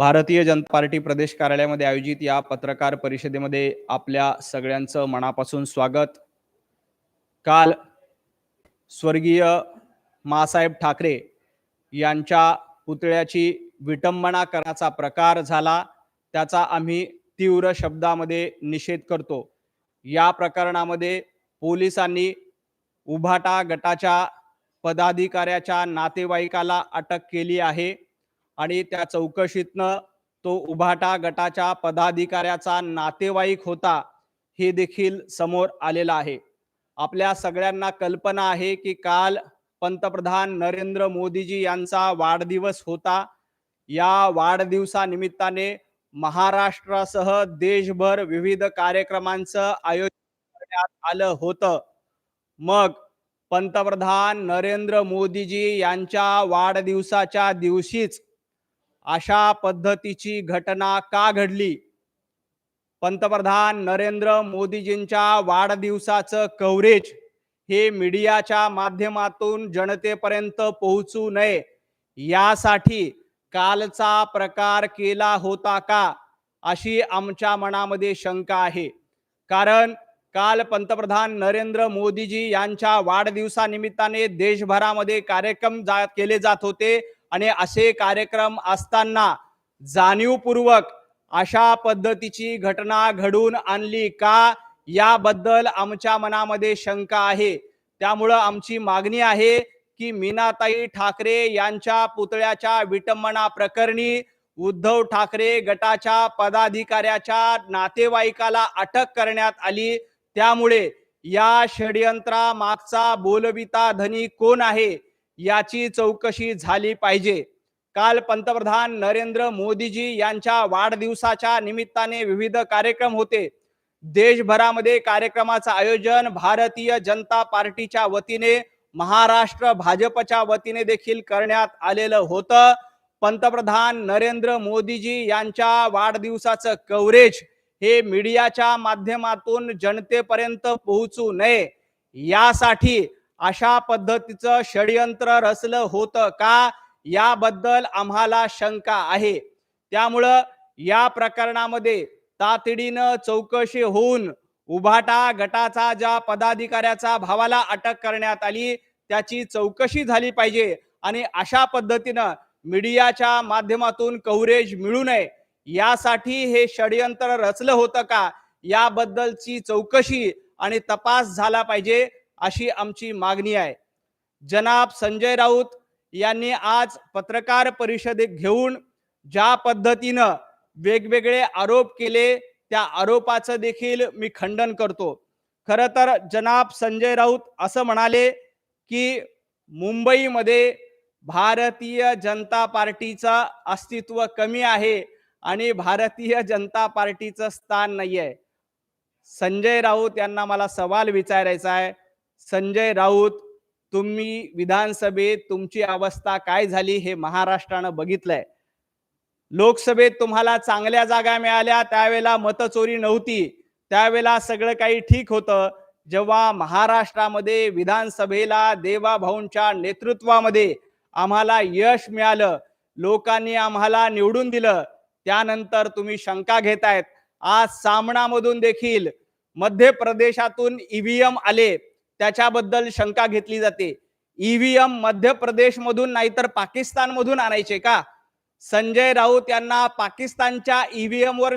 Bharatiya Janata party प्रदेश कार्यालयामध्ये आयोजित या पत्रकार परिषदेमध्ये आपल्या सगळ्यांचं मनापासून स्वागत. काल स्वर्गीय मासाहेब ठाकरे यांच्या पुतळ्याची विटंबना करण्याचा प्रकार झाला त्याचा आम्ही तीव्र शब्दामध्ये निषेध करतो. या प्रकरणामध्ये पोलिसांनी उभाटा गटाच्या पदाधिकाऱ्याच्या नातेवाईकाला अटक केली आहे. आणि त्या चौकशीतनं तो उभाटा गटाच्या पदाधिकाऱ्याचा नातेवाईक होता हे देखील समोर आलेलं आहे. आपल्या सगळ्यांना कल्पना आहे की काल पंतप्रधान नरेंद्र मोदीजी यांचा वाढदिवस होता. या वाढदिवसानिमित्ताने महाराष्ट्रासह देशभर विविध कार्यक्रमांचं आयोजन करण्यात आलं होतं. मग पंतप्रधान नरेंद्र मोदीजी यांच्या वाढदिवसाच्या दिवशीच अशा पद्धतीची घटना का घडली? पंतप्रधान नरेंद्र मोदीजींच्या वाढदिवसाचं कव्हरेज हे मीडियाच्या माध्यमातून जनतेपर्यंत पोहोचू नये यासाठी कालचा प्रकार केला होता का अशी आमच्या मनामध्ये शंका आहे. कारण काल पंतप्रधान नरेंद्र मोदीजी यांच्या वाढदिवसानिमित्ताने देशभरामध्ये कार्यक्रम जा केले जात होते. आणि असे कार्यक्रम असताना जाणीवपूर्वक अशा पद्धतीची घटना घडून आणली का याबद्दल आमच्या मनामध्ये शंका आहे. त्यामुळं आमची मागणी आहे की मीनाताई ठाकरे यांच्या पुतळ्याच्या विटंबना प्रकरणी उद्धव ठाकरे गटाच्या पदाधिकाऱ्याच्या नातेवाईकाला अटक करण्यात आली. त्यामुळे या षडयंत्रा मागचा बोलविता धनी कोण आहे? याची चौकशी झाली पाहिजे. काल पंतप्रधान नरेंद्र मोदीजी यांच्या वाढदिवसाच्या निमित्ताने विविध कार्यक्रम होते. देशभरामध्ये कार्यक्रमाचं आयोजन भारतीय जनता पार्टीच्या वतीने महाराष्ट्र भाजपच्या वतीने देखील करण्यात आलेलं होतं. पंतप्रधान नरेंद्र मोदीजी यांच्या वाढदिवसाचं कव्हरेज हे मीडियाच्या माध्यमातून जनतेपर्यंत पोहोचू नये. यासाठी अशा पद्धतीचं षडयंत्र रचलं होतं का? याबद्दल आम्हाला शंका आहे. त्यामुळं या प्रकरणामध्ये तातडीनं चौकशी होऊन उभाटा गटाचा ज्या पदाधिकाऱ्याचा भावाला अटक करण्यात आली त्याची चौकशी झाली पाहिजे. आणि अशा पद्धतीनं मीडियाच्या माध्यमातून कव्हरेज मिळू नये यासाठी हे षडयंत्र रचलं होतं का? याबद्दलची चौकशी आणि तपास झाला पाहिजे. अशी आमची मागणी आहे. जनाब संजय राऊत यांनी आज पत्रकार परिषदेत घेऊन ज्या पद्धतीनं वेगवेगळे आरोप केले त्या आरोपाचं देखील मी खंडन करतो. खरं तर जनाब संजय राऊत असं म्हणाले की मुंबईमध्ये भारतीय जनता पार्टीचं अस्तित्व कमी आहे आणि भारतीय जनता पार्टीचं स्थान नाही आहे संजय राऊत यांना मला सवाल विचारायचा आहे. संजय राऊत तुम्ही विधानसभेत तुमची अवस्था काय झाली हे महाराष्ट्रानं बघितलंय. लोकसभेत तुम्हाला चांगल्या जागा मिळाल्या त्यावेळेला मतचोरी नव्हती. त्यावेळेला सगळं काही ठीक होतं. जेव्हा महाराष्ट्रामध्ये विधानसभेला देवाभाऊंच्या नेतृत्वामध्ये आम्हाला यश मिळालं लोकांनी आम्हाला निवडून दिलं त्यानंतर तुम्ही शंका घेतायत. आज सामनामधून देखील मध्य प्रदेशातून ईव्हीएम आले. त्याच्याबद्दल शंका घेतली जाते. ईव्हीएम मध्य प्रदेश मधून नाहीतर पाकिस्तान मधून आणायचे का? संजय राऊत यांना पाकिस्तानच्या ईव्हीएम वर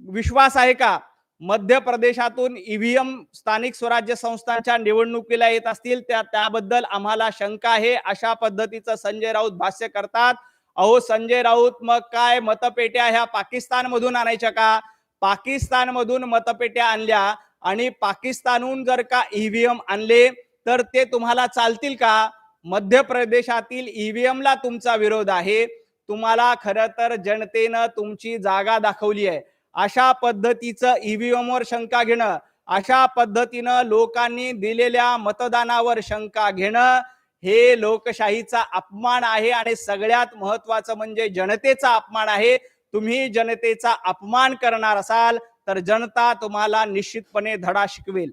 विश्वास आहे का? मध्य प्रदेशातून ईव्हीएम स्थानिक स्वराज्य संस्थांच्या निवडणुकीला येत असतील त्या त्याबद्दल आम्हाला शंका आहे. अशा पद्धतीचं संजय राऊत भाष्य करतात. अहो संजय राऊत मग काय? मतपेट्या ह्या पाकिस्तान मधून आणायच्या का? पाकिस्तान मधून मतपेट्या आणल्या. आणि पाकिस्तानहून जर का ईव्हीएम आणले तर ते तुम्हाला चालतील का? मध्य प्रदेशातील ईव्हीएमला तुमचा विरोध आहे. तुम्हाला खरं तर जनतेनं तुमची जागा दाखवली आहे. अशा पद्धतीचं ईव्हीएम वर शंका घेणं अशा पद्धतीनं लोकांनी दिलेल्या मतदानावर शंका घेणं हे लोकशाहीचा अपमान आहे आणि सगळ्यात महत्वाचं म्हणजे जनतेचा अपमान आहे. तुम्ही जनतेचा अपमान करणार असाल तर जनता तुम्हाला निश्चितपणे धडा शिकवेल.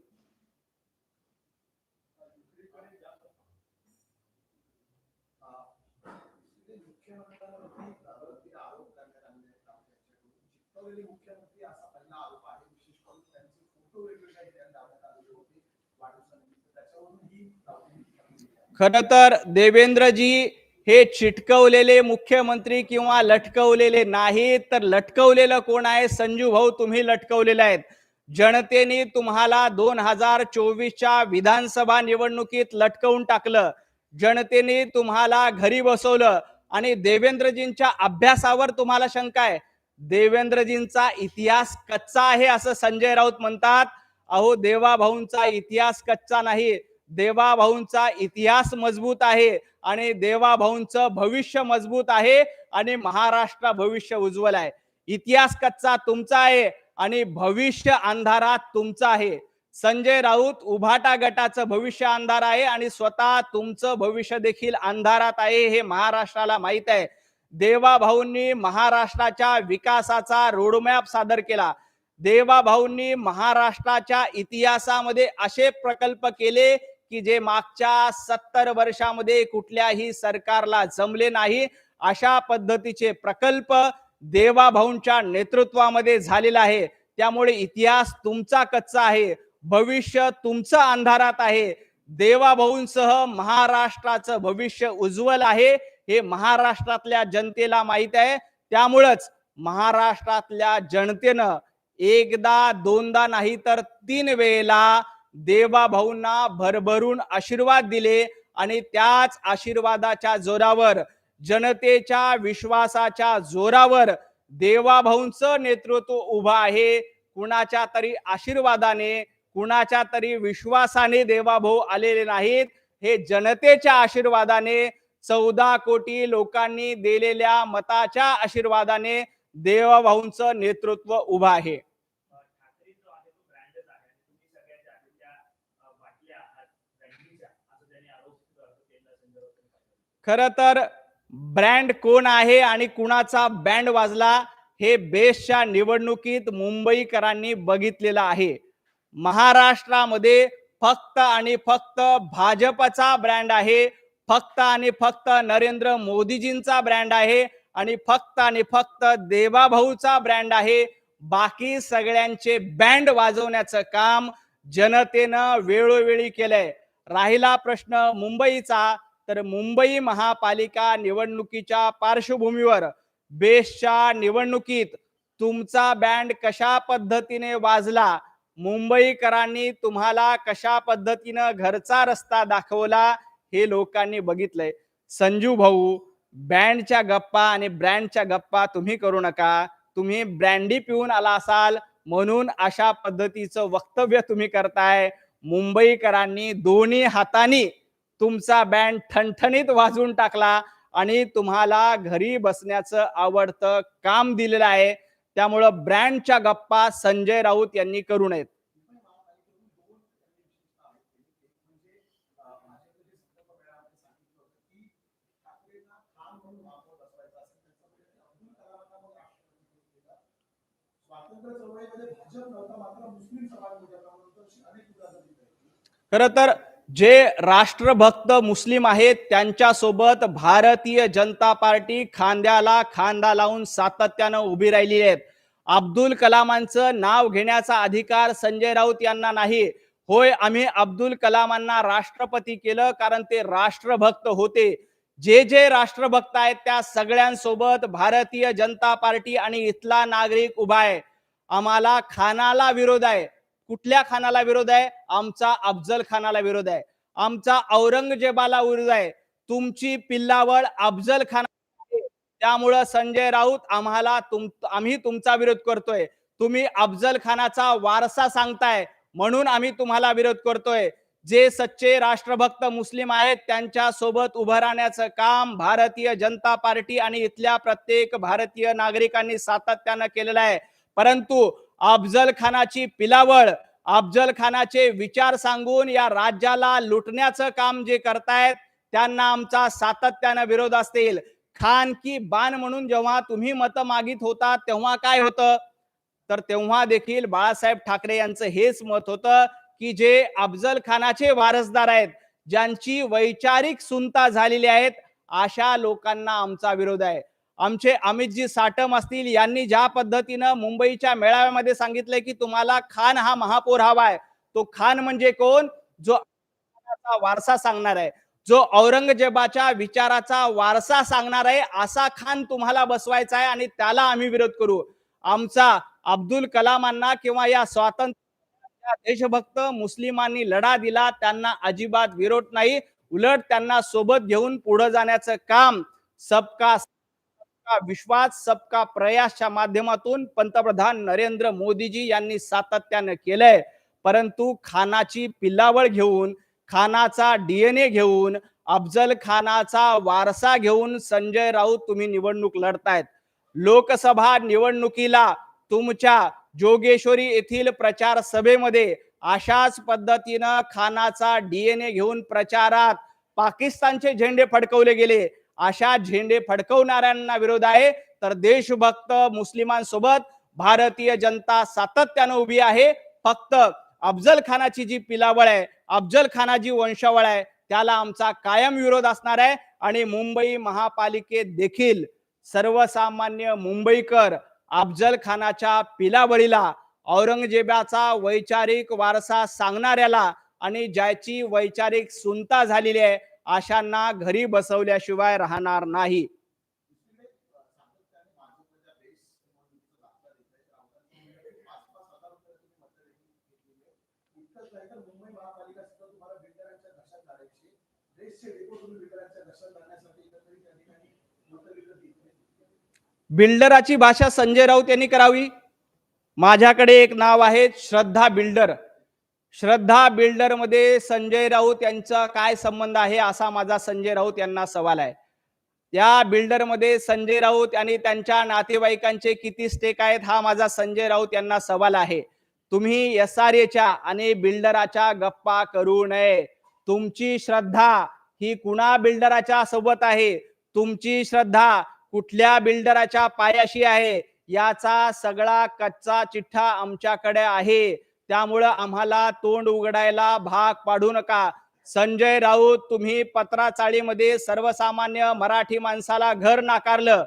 लटकवलेले खर तर देवेंद्रजी हे चिटकवलेले मुख्यमंत्री किंवा लटकवलेले नाहीत तर लटकवलेलं कोण आहे? संजू भाऊ तुम्ही लटकवलेले आहेत. जनतेने तुम्हाला दोन हजार चोवीसच्या विधानसभा निवडणुकीत लटकवून टाकलं. जनतेने तुम्हाला घरी बसवलं. आणि देवेंद्रजींच्या अभ्यासावर तुम्हाला शंका आहे. देवेंद्रजींचा इतिहास कच्चा आहे असं संजय राऊत म्हणतात. अहो देवा भाऊंचा इतिहास कच्चा नाही. देवा भाऊंचा इतिहास मजबूत आहे आणि देवा भाऊंचं भविष्य मजबूत आहे आणि महाराष्ट्र भविष्य उज्ज्वल आहे. इतिहास कच्चा तुमचा आहे आणि भविष्य अंधारात तुमचं आहे. संजय राऊत उभाटा गटाचं भविष्य अंधार आहे आणि स्वतः तुमचं भविष्य देखील अंधारात आहे हे महाराष्ट्राला माहीत आहे. देवा भाऊंनी महाराष्ट्राच्या विकासाचा रोडमॅप सादर केला. देवा भाऊंनी महाराष्ट्राच्या इतिहासामध्ये असे प्रकल्प केले की जे मागच्या सत्तर वर्षामध्ये कुठल्याही सरकारला जमले नाही अशा पद्धतीचे प्रकल्प देवाभाऊंच्या नेतृत्वामध्ये झालेला आहे. त्यामुळे इतिहास तुमचा कच्चा आहे भविष्य तुमचं अंधारात आहे. देवाभाऊंसह महाराष्ट्राचं भविष्य उज्ज्वल आहे हे महाराष्ट्रातल्या जनतेला माहीत आहे. त्यामुळंच महाराष्ट्रातल्या जनतेनं एकदा दोनदा नाही तर तीन वेळेला देवाभाऊंना भरभरून आशीर्वाद दिले आणि त्याच आशीर्वादाच्या जोरावर जनतेच्या विश्वासाच्या जोरावर देवाभाऊंचं नेतृत्व उभं आहे. कुणाच्या तरी आशीर्वादाने कुणाच्या तरी विश्वासाने देवाभाऊ आलेले नाहीत. हे जनतेच्या आशीर्वादाने चौदा कोटी लोकांनी दिलेल्या मताच्या आशीर्वादाने देवाभाऊंचं नेतृत्व उभं आहे ठाकरे जो आहे तो ब्रँडच आहे आणि तुम्ही सगळ्या ज्या आहेत त्या अ, बाटल्या आहात ब्रँडिंगच्या असं त्यांनी आरोप केला संजय राऊतांनी पाहिलं. खरं तर ब्रँड कोण आहे आणि कुणाचा बँड वाजला हे बेस्टच्या निवडणुकीत मुंबईकरांनी बघितलेलं आहे. महाराष्ट्रामध्ये फक्त आणि फक्त भाजपचा ब्रँड आहे फक्त आणि फक्त नरेंद्र मोदीजींचा ब्रँड आहे आणि फक्त आणि फक्त देवाभाऊचा ब्रँड आहे. बाकी सगळ्यांचे बँड वाजवण्याचं काम जनतेनं वेळोवेळी केलंय. राहिला प्रश्न मुंबईचा तर मुंबई महापालिका निवडणुकीच्या पार्श्वभूमीवर बेसच्या निवडणुकीत तुमचा बँड कशा पद्धतीने वाजला? मुंबईकरांनी तुम्हाला कशा पद्धतीनं घरचा रस्ता दाखवला? हे लोकांनी बघितलंय. संजू भाऊ बँडच्या गप्पा आणि ब्रँडच्या गप्पा तुम्ही करू नका. तुम्ही ब्रँडी पिऊन आला असाल म्हणून अशा पद्धतीचं वक्तव्य तुम्ही करताय. मुंबईकरांनी दोन्ही हातानी तुमचा बँड ठणठणीत वाजवून टाकला आणि तुम्हाला घरी बसण्याचं आवडतं काम दिलेलं आहे. त्यामुळं ब्रँडच्या गप्पा संजय राऊत यांनी करू नयेत. खर तर जे राष्ट्रभक्त मुस्लिम आहेत त्यांच्यासोबत भारतीय जनता पार्टी खांद्याला खांदा लावून सातत्यानं उभी राहिली आहेत. अब्दुल कलामांचं नाव घेण्याचा अधिकार संजय राऊत यांना नाही. होय आम्ही अब्दुल कलामांना राष्ट्रपती केलं कारण ते राष्ट्रभक्त होते. जे जे राष्ट्रभक्त आहेत त्या सगळ्यांसोबत भारतीय जनता पार्टी आणि इथला नागरिक उभा आहे. आम्हाला खानाला विरोध आहे. कुठल्या खानाला विरोध आहे? आमचा अफजल खानाला विरोध आहे. आमचा औरंगजेबाला विरोध आहे. तुमची पिल्लावळ अफजल खान त्यामुळं संजय राऊत आम्हाला तुम आम्ही तुमचा विरोध करतोय. तुम्ही अफजल खानाचा वारसा सांगताय म्हणून आम्ही तुम्हाला विरोध करतोय. जे सच्चे राष्ट्रभक्त मुस्लिम आहेत त्यांच्यासोबत उभं राहण्याचं काम भारतीय जनता पार्टी आणि इथल्या प्रत्येक भारतीय नागरिकांनी सातत्यानं केलेलं आहे. परंतु अफजल खानाची पिलावळ अफजल खानाचे विचार सांगून या राज्याला लुटण्याचं काम जे करतायत त्यांना आमचा सातत्यानं विरोध असतील. खान की बाण म्हणून जेव्हा तुम्ही मत मागित होता तेव्हा काय होतं? तर तेव्हा देखील बाळासाहेब ठाकरे यांचं हेच मत होतं की जे अफजल खानाचे वारसदार आहेत ज्यांची वैचारिक सुनता झालेली आहेत अशा लोकांना आमचा विरोध आहे. आमचे अमितजी साटम असतील यांनी ज्या पद्धतीनं मुंबईच्या मेळाव्यामध्ये सांगितलंय की तुम्हाला खान हा महापौर हवा आहे. तो खान म्हणजे कोण? जो वारसा सांगणार आहे. जो औरंगजेबाच्या विचाराचा वारसा सांगणार आहे असा खान तुम्हाला बसवायचा आहे आणि त्याला आम्ही विरोध करू. आमचा अब्दुल कलामांना किंवा या स्वातंत्र्य देशभक्त मुस्लिमांनी लढा दिला त्यांना अजिबात विरोध नाही. उलट त्यांना सोबत घेऊन पुढे जाण्याचं काम सबका सबका विश्वास सबका प्रयासच्या माध्यमातून पंतप्रधान नरेंद्र मोदीजी यांनी सातत्यानं केलंय. परंतु खानाची पिल्लावळ घेऊन खानाचा डीएनए घेऊन अफजल खानाचा वारसा घेऊन संजय राऊत तुम्ही निवडणूक लढतायत. लोकसभा निवडणुकीला तुमच्या जोगेश्वरी येथील प्रचार सभेमध्ये अशाच पद्धतीनं खानाचा डीएनए घेऊन प्रचारात पाकिस्तानचे झेंडे फडकवले गेले. अशा झेंडे फडकवणाऱ्यांना विरोध आहे. तर देशभक्त मुस्लिमांसोबत भारतीय जनता सातत्यानं उभी आहे. फक्त अफजल खानाची जी पिलावळ आहे अफजल खानाची वंशावळ आहे त्याला आमचा कायम विरोध असणार आहे. आणि मुंबई महापालिकेत देखील सर्वसामान्य मुंबईकर अफजल खानाच्या पिलावळीला औरंगजेबाचा वैचारिक वारसा सांगणाऱ्याला आणि ज्याची वैचारिक सुनता झालेली आहे अशांना घरी बसवल्याशिवाय राहणार नाही. बिल्डराची भाषा संजय राऊत यांनी करावी. माझ्याकडे एक नाव आहे श्रद्धा बिल्डर. श्रद्धा बिल्डरमध्ये संजय राऊत यांचा काय संबंध आहे असा माझा संजय राऊत यांना सवाल आहे. या बिल्डरमध्ये संजय राऊत आणि त्यांच्या नातेवाईकांचे किती स्टेक आहेत हा माझा संजय राऊत यांना सवाल आहे. तुम्ही एस आर एच्या आणि बिल्डराच्या गप्पा करू नये. तुमची श्रद्धा ही कुणा बिल्डराच्या सोबत आहे? तुमची श्रद्धा कुठल्या बिल्डराच्या पायाशी आहे? याचा सगळा कच्चा चिठ्ठा आमच्याकडे आहे. त्यामुळं आम्हाला तोंड उघडायला भाग पाडू नका. संजय राऊत तुम्ही पत्रा चाळीमध्ये सर्वसामान्य मराठी माणसाला घर नाकारलं.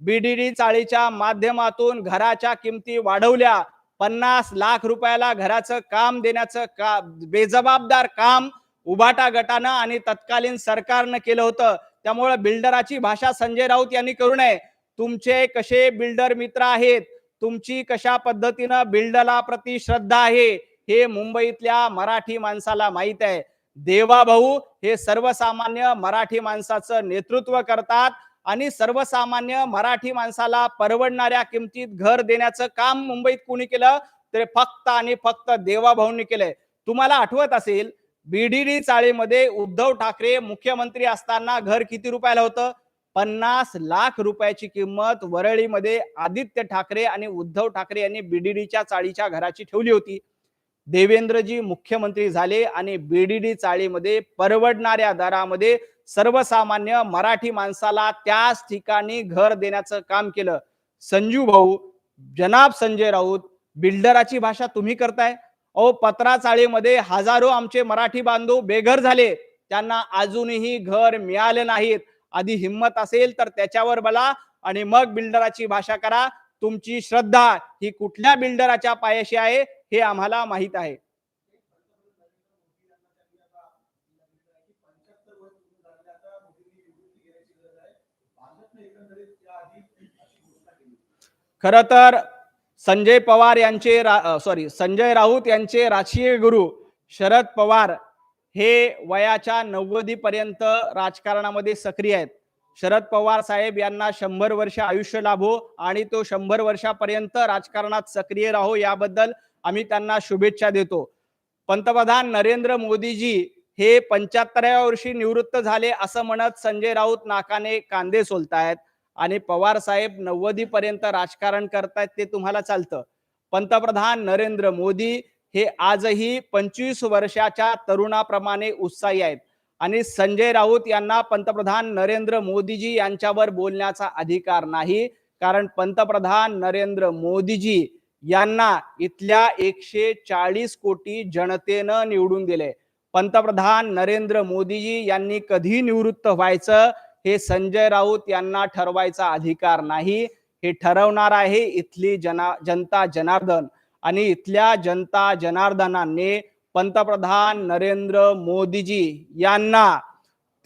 बीडीडी चाळीच्या माध्यमातून घराच्या किमती वाढवल्या. पन्नास लाख रुपयाला घराचं काम देण्याचं का बेजबाबदार काम उभाटा गटानं आणि तत्कालीन सरकारनं केलं होतं. त्यामुळे बिल्डराची भाषा संजय राऊत यांनी करू नये. तुमचे कसे बिल्डर मित्र आहेत? तुमची कशा पद्धतीनं बिल्डला प्रति श्रद्धा आहे हे मुंबईतल्या मराठी माणसाला माहीत आहे. देवाभाऊ हे सर्वसामान्य मराठी माणसाचं नेतृत्व करतात आणि सर्वसामान्य मराठी माणसाला परवडणाऱ्या किमतीत घर देण्याचं काम मुंबईत कोणी केलं? तर फक्त आणि फक्त देवाभाऊंनी केलंय. तुम्हाला आठवत असेल बीडीडी चाळीमध्ये उद्धव ठाकरे मुख्यमंत्री असताना घर किती रुपयाला होतं? पन्नास लाख रुपयाची किंमत वरळीमध्ये आदित्य ठाकरे आणि उद्धव ठाकरे यांनी बीडीडीच्या चाळीच्या घराची ठेवली होती. देवेंद्रजी मुख्यमंत्री झाले आणि बीडीडी चाळीमध्ये परवडणाऱ्या दरामध्ये सर्वसामान्य मराठी माणसाला त्याच ठिकाणी घर देण्याचं काम केलं. संजू भाऊ जनाब संजय राऊत बिल्डराची भाषा तुम्ही करताय? अहो पत्रा चाळीमध्ये हजारो आमचे मराठी बांधव बेघर झाले. त्यांना अजूनही घर मिळाले नाहीत. आधी हिंमत असेल तर त्याच्यावर बला आणि मग बिल्डराची भाषा करा. तुमची श्रद्धा ही कुठल्या बिल्डराच्या पायाशी आहे हे आम्हाला माहीत आहे. खर तर संजय पवार यांचे सॉरी संजय राऊत यांचे राजकीय गुरु शरद पवार हे वयाच्या नव्वदीपर्यंत राजकारणामध्ये सक्रिय आहेत. शरद पवार साहेब यांना शंभर वर्ष आयुष्य लाभो आणि तो शंभर वर्षापर्यंत राजकारणात सक्रिय राहो याबद्दल आम्ही त्यांना शुभेच्छा देतो. पंतप्रधान नरेंद्र मोदीजी हे पंच्याहत्तराव्या वर्षी निवृत्त झाले असं म्हणत संजय राऊत नाकाने कांदे सोलतायत आणि पवार साहेब नव्वदी पर्यंत राजकारण करतायत ते तुम्हाला चालतं. पंतप्रधान नरेंद्र मोदी हे आजही पंचवीस वर्षाच्या तरुणाप्रमाणे उत्साही आहेत. आणि संजय राऊत यांना पंतप्रधान नरेंद्र मोदीजी यांच्यावर बोलण्याचा अधिकार नाही. कारण पंतप्रधान नरेंद्र मोदीजी यांना इथल्या एकशे चाळीस कोटी जनतेनं निवडून दिले. पंतप्रधान नरेंद्र मोदीजी यांनी कधी निवृत्त व्हायचं हे संजय राऊत यांना ठरवायचा अधिकार नाही. हे ठरवणार आहे इथली जना जनता जनार्दन. आणि इथल्या जनता जनार्दनाने पंतप्रधान नरेंद्र मोदीजी यांना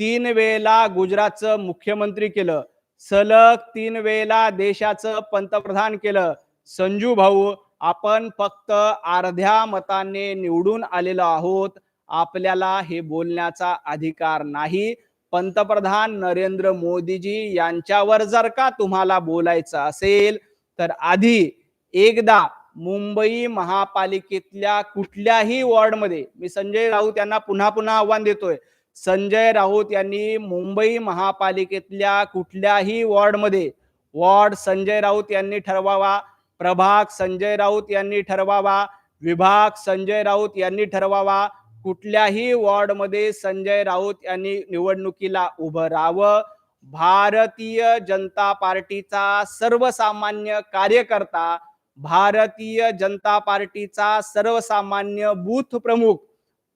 तीन वेळेला गुजरातचं मुख्यमंत्री केलं. सलग तीन वेळेला देशाचं पंतप्रधान केलं. संजू भाऊ आपण फक्त अर्ध्या मताने निवडून आलेलो आहोत. आपल्याला हे बोलण्याचा अधिकार नाही. पंतप्रधान नरेंद्र मोदीजी यांच्यावर जर का तुम्हाला बोलायचं असेल तर आधी एकदा मुंबई महापालिकेतल्या कुठल्याही वॉर्डमध्ये मी संजय राऊत यांना पुन्हा पुन्हा आव्हान देतोय संजय राऊत यांनी मुंबई महापालिकेतल्या कुठल्याही वॉर्डमध्ये वॉर्ड संजय राऊत यांनी ठरवावा प्रभाग संजय राऊत यांनी ठरवावा विभाग संजय राऊत यांनी ठरवावा कुठल्याही वॉर्डमध्ये संजय राऊत यांनी निवडणुकीला उभं राहावं. भारतीय जनता पार्टीचा सर्वसामान्य कार्यकर्ता भारतीय जनता पार्टीचा सर्वसामान्य बूथ प्रमुख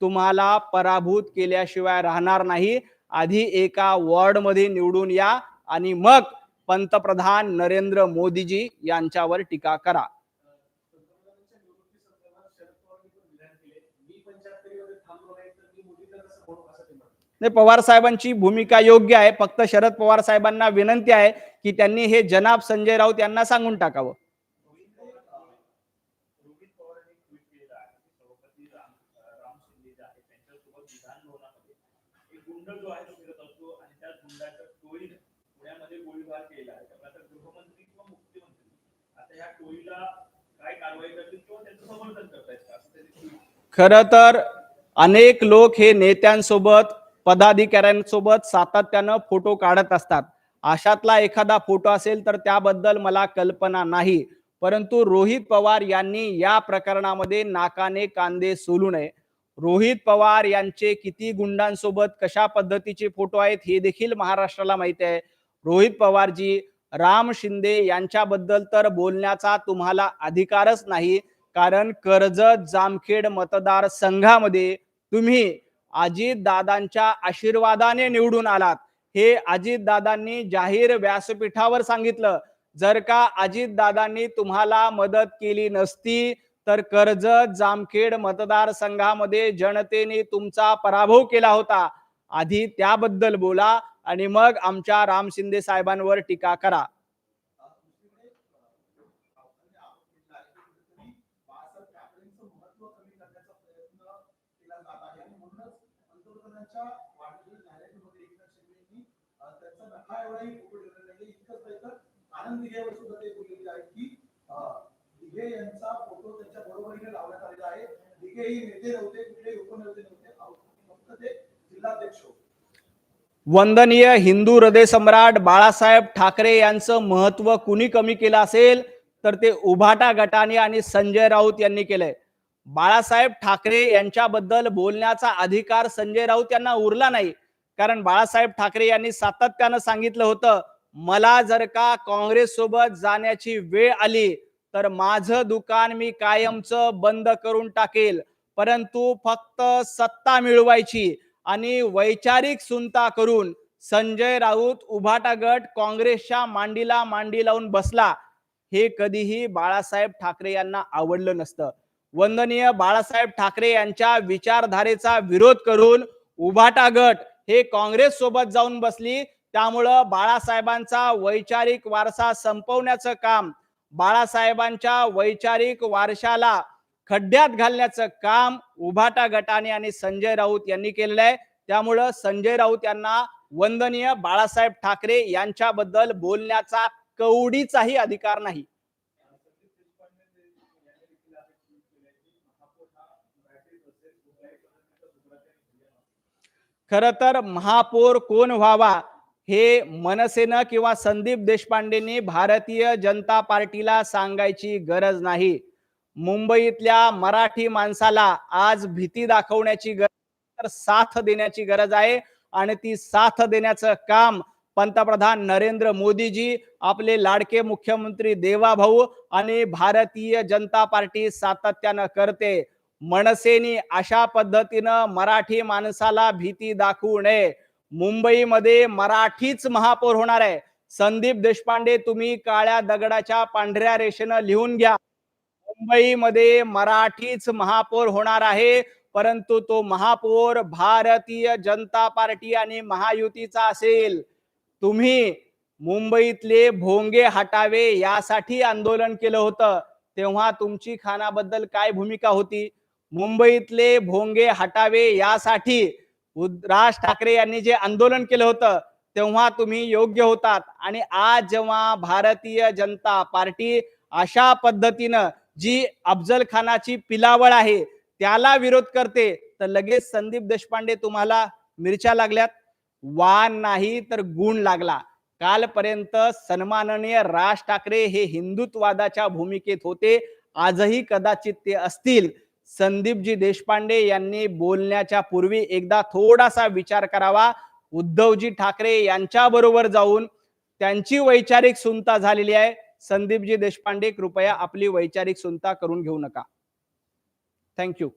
तुम्हाला पराभूत केल्याशिवाय राहणार नाही. आधी एका वॉर्डमध्ये निवडून या आणि मग पंतप्रधान नरेंद्र मोदीजी यांच्यावर टीका करा. नाही पवार साहेबांची भूमिका योग्य आहे. फक्त शरद पवार साहेबांना विनंती आहे की त्यांनी हे जनाब संजय राऊत यांना सांगून टाकावं. पवारांनी ट्विट केलेलं आहे. की सभापती राम राम शिंदे जे आहेत त्यांच्यासोबत विधान भवनामध्ये एक गुंड जो आहे तो फिरत असतो आणि त्या गुंडाच्या टोळीने पुण्यामध्ये गोळीबार केला आहे. त्यामुळे आता गृहमंत्री किंवा मुख्यमंत्री आता या टोळीला काय कारवाई करतील किंवा त्यांचं समर्थन करतायत असं त्यांनी खर तर अनेक लोक हे नेत्यांसोबत पदाधिकाऱ्यांसोबत सातत्यानं फोटो काढत असतात. अशातला एखादा फोटो असेल तर त्याबद्दल मला कल्पना नाही. परंतु रोहित पवार यांनी या प्रकरणामध्ये नाकाने कांदे सोलू नये. रोहित पवार यांचे किती गुंडांसोबत कशा पद्धतीचे फोटो आहेत हे देखील महाराष्ट्राला माहिती आहे. रोहित पवारजी राम शिंदे यांच्याबद्दल तर बोलण्याचा तुम्हाला अधिकारच नाही कारण कर्जत जामखेड मतदार संघामध्ये तुम्ही अजित दादांच्या आशीर्वादाने निवडून आलात. हे अजित दादांनी जाहीर व्यासपीठावर सांगितलं. जर का अजित दादांनी तुम्हाला मदत केली नसती तर कर्जत जामखेड मतदारसंघामध्ये जनतेने तुमचा पराभव केला होता. आधी त्याबद्दल बोला आणि मग आमच्या राम शिंदे साहेबांवर टीका करा. आनंद दिघेवर सुद्धा ते बोललेले आहेत की दिघे यांचा फोटो त्यांच्या बरोबरीने लावण्यात आलेला आहे. दिघे ही नेते नव्हते कुठलेही उपनेते नव्हते. फक्त ते जिल्हाध्यक्ष होते. वंदनीय हिंदू हृदय सम्राट बाळासाहेब ठाकरे यांचं महत्त्व कुणी कमी केलं असेल तर ते उभाटा गटाने आणि संजय राऊत यांनी केलंय. बाळासाहेब ठाकरे यांच्याबद्दल बोलण्याचा अधिकार संजय राऊत यांना उरला नाही. कारण बाळासाहेब ठाकरे यांनी सातत्यानं सांगितलं होतं मला जर का काँग्रेस सोबत जाण्याची वेळ आली तर माझं दुकान मी कायमचं बंद करून टाकेल. परंतु फक्त सत्ता मिळवायची आणि वैचारिक सुनता करून संजय राऊत उभाटा गट काँग्रेसच्या मांडीला मांडी लावून बसला हे कधीही बाळासाहेब ठाकरे यांना आवडलं नसतं. वंदनीय बाळासाहेब ठाकरे यांच्या विचारधारेचा विरोध करून उभाटा गट हे काँग्रेस सोबत जाऊन बसली त्यामुळं बाळासाहेबांचा वैचारिक वारसा संपवण्याचं काम बाळासाहेबांच्या वैचारिक वारशाला खड्ड्यात घालण्याचं काम उभाटा गटाने आणि संजय राऊत यांनी केलेलं आहे. त्यामुळं संजय राऊत यांना वंदनीय बाळासाहेब ठाकरे यांच्याबद्दल बोलण्याचा कवडीचाही अधिकार नाही. खर तर महापौर कोण व्हावा? हे मनसेनं किंवा संदीप देशपांडेंनी भारतीय जनता पार्टीला सांगायची गरज नाही. मुंबईतल्या मराठी माणसाला आज भीती दाखवण्याची गरज तर साथ देण्याची गरज आहे आणि ती साथ देण्याचं काम पंतप्रधान नरेंद्र मोदीजी आपले लाडके मुख्यमंत्री देवाभाऊ आणि भारतीय जनता पार्टी सातत्यानं करते. मनसेनी अशा पद्धतीनं मराठी माणसाला भीती दाखवू नये. मुंबईमध्ये मराठीच महापौर होणार आहे. संदीप देशपांडे तुम्ही काळ्या दगडाच्या पांढऱ्या रेषेनं लिहून घ्या. मुंबईमध्ये मराठीच महापौर होणार आहे परंतु तो महापौर भारतीय जनता पार्टी आणि महायुतीचा असेल. तुम्ही मुंबईतले भोंगे हटावे यासाठी आंदोलन केलं होतं. तेव्हा तुमची खानाबद्दल काय भूमिका होती? मुंबईतले भोंगे हटावे यासाठी राज ठाकरे यांनी जे आंदोलन केलं होतं तेव्हा तुम्ही योग्य होतात. आणि आज जेव्हा भारतीय जनता पार्टी अशा पद्धतीनं जी अफजल खानाची पिलावळ आहे त्याला विरोध करते तर लगेच संदीप देशपांडे तुम्हाला मिरच्या लागल्यात. वान नाही तर गुण लागला. कालपर्यंत सन्माननीय राज ठाकरे हे हिंदुत्ववादाच्या भूमिकेत होते. आजही कदाचित ते असतील. संदीपजी देशपांडे यांनी बोलण्याच्या पूर्वी एकदा थोडासा विचार करावा. उद्धवजी ठाकरे यांच्या बरोबर जाऊन त्यांची वैचारिक सुनता झालेली आहे. संदीपजी देशपांडे कृपया आपली वैचारिक सुनता करून घेऊ नका. थँक्यू